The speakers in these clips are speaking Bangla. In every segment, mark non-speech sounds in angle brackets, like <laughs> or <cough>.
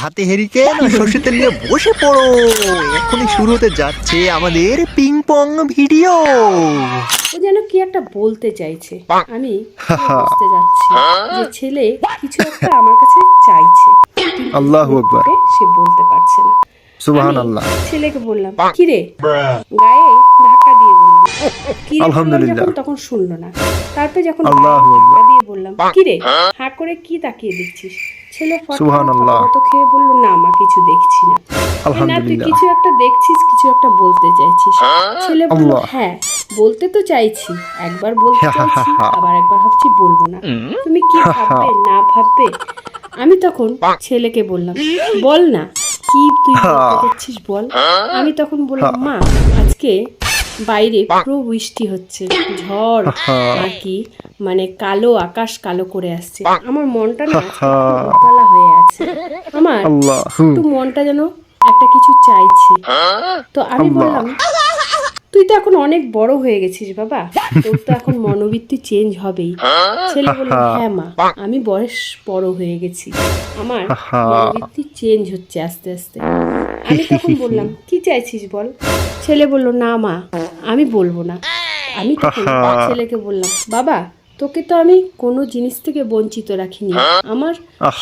হাতে হেরিকেন তেল নিয়ে বসে পড়ো। এখনই শুরু হতে যাচ্ছে আমাদের পিং পং ভিডিও ও যেন কি একটা বলতে চাইছে। আমি বুঝতে যাচ্ছি যে ছেলে কিছু একটা আমার কাছে চাইছে। আল্লাহু আকবার। সে বলতে পারছে না। সুবাহান আমি আল্লাহ ছেলেকে বললাম কি রে গায়ে ধাক্কা দিয়ে বললাম। কি আলহামদুলিল্লাহ। তখন শুনলো না। তারপরে যখন আল্লাহু ধাক্কা আকবার। দিয়ে বললাম কি রে হাঁ করে কি তাকিয়ে দেখছিস? ছেলে সুবহানাল্লাহ। ফটো খেয়ে বলল না মা কিছু দেখছি না। না তুই কিছু একটা দেখছিস কিছু একটা বলতে চাইছিস। ছেলে বলল। হ্যাঁ বলতে তো চাইছি একবার বলতে হা, হা, হা, চাইছি আবার একবার ভাবছি বলব না। তুমি কি ভাববে না ভাববে? আমি তখন ছেলেকে বললাম বল না কি তুই বলতে চাচ্ছিস বল? আমি তখন বললাম মা আজকে বাইরে পুরো বৃষ্টি হচ্ছে ঝড় আর কি মানে কালো আকাশ কালো করে আসছে। আমার মনটা না উতলা হয়ে আছে। আমার একটু মনটা যেন একটা কিছু চাইছে। তো আমি বললাম তুই তো এখন অনেক বড় হয়ে গেছিস বাবা। তোর তো এখন মনোবৃত্তি চেঞ্জ হবেই। ছেলে বলল হ্যাঁ মা আমি বয়স বড় হয়ে গেছি। আমার মনোবৃত্তি চেঞ্জ হচ্ছে আস্তে আস্তে। আমি তখন বললাম কি চাইছিস বল? ছেলে বলল না মা আমি বলব না। আমি ছেলেকে বললাম বাবা তোকে তো আমি কোনো জিনিস থেকে বঞ্চিত রাখিনি। আমার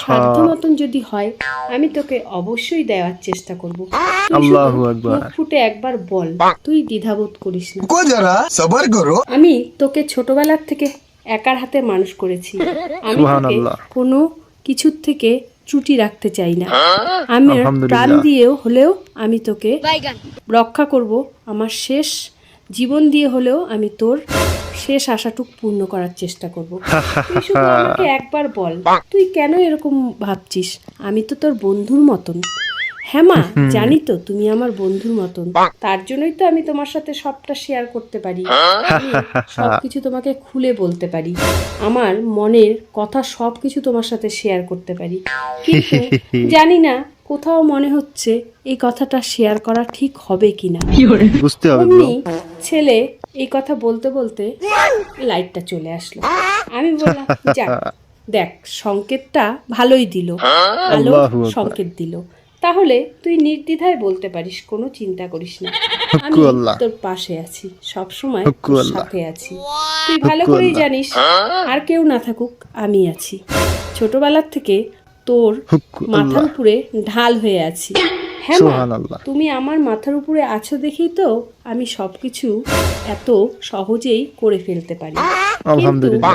সাধ্য মতন যদি হয় আমি তোকে অবশ্যই দেওয়ার চেষ্টা করব। ফুটে একবার বল তুই দ্বিধাবোধ করিস না। আমি তোকে ছোটবেলার থেকে একার হাতে মানুষ করেছি। আমি তোকে কোনো কিছুর থেকে চুটি রাখতে চাই না। আমি প্রাণ দিয়েও হলেও আমি তোকে রক্ষা করব আমার শেষ জীবন দিয়ে হলেও আমি তোর শেষ আশাটুক পূর্ণ করার চেষ্টা করব। <laughs> তুই শুধু আমাকে একবার বল তুই কেন এরকম ভাবছিস? আমি তো তোর বন্ধুর মতন। হ্যাঁ মা জানি তো তুমি আমার বন্ধুর মতন। তার জন্যই তো আমি তোমার সাথে সবটা শেয়ার করতে পারি। সবকিছু তোমাকে খুলে বলতে পারি। আমার মনের কথা সবকিছু তোমার সাথে শেয়ার করতে পারি। কিন্তু <laughs> জানি না কোথাও মনে হচ্ছে এই কথাটা শেয়ার করা ঠিক হবে কিনা। বুঝতে হবে ছেলে এই কথা বলতে বলতে লাইটটা চলে আসলো। আমি বললাম যাক দেখ সংকেতটা ভালোই দিল। ভালো সংকেত দিল। তাহলে তুই নির্দ্বিধায় বলতে পারিস কোনো চিন্তা করিস না। আমি তোর পাশে আছি সব সময়। সাথে আছি। তুই ভালো করেই জানিস আর কেউ না থাকুক আমি আছি। ছোটবেলার থেকে তোর মাথার উপরে ঢাল হয়ে আছি। হ্যাঁ মা, তুমি আমার মাথার উপরে আছো দেখেই তো আমি সবকিছু এত সহজেই করে ফেলতে পারি। আলহামদুলিল্লাহ।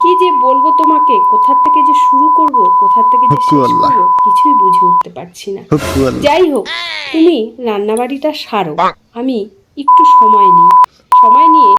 কি যে বলব তোমাকে কোথা থেকে যে শুরু করব কোথা থেকে যে শেষ। করব কিছুই বুঝে উঠতে পারছি না। যাই হোক তুমি রান্নাবাড়িটা সারো। আমি একটু সময় নিই। সময় নিয়ে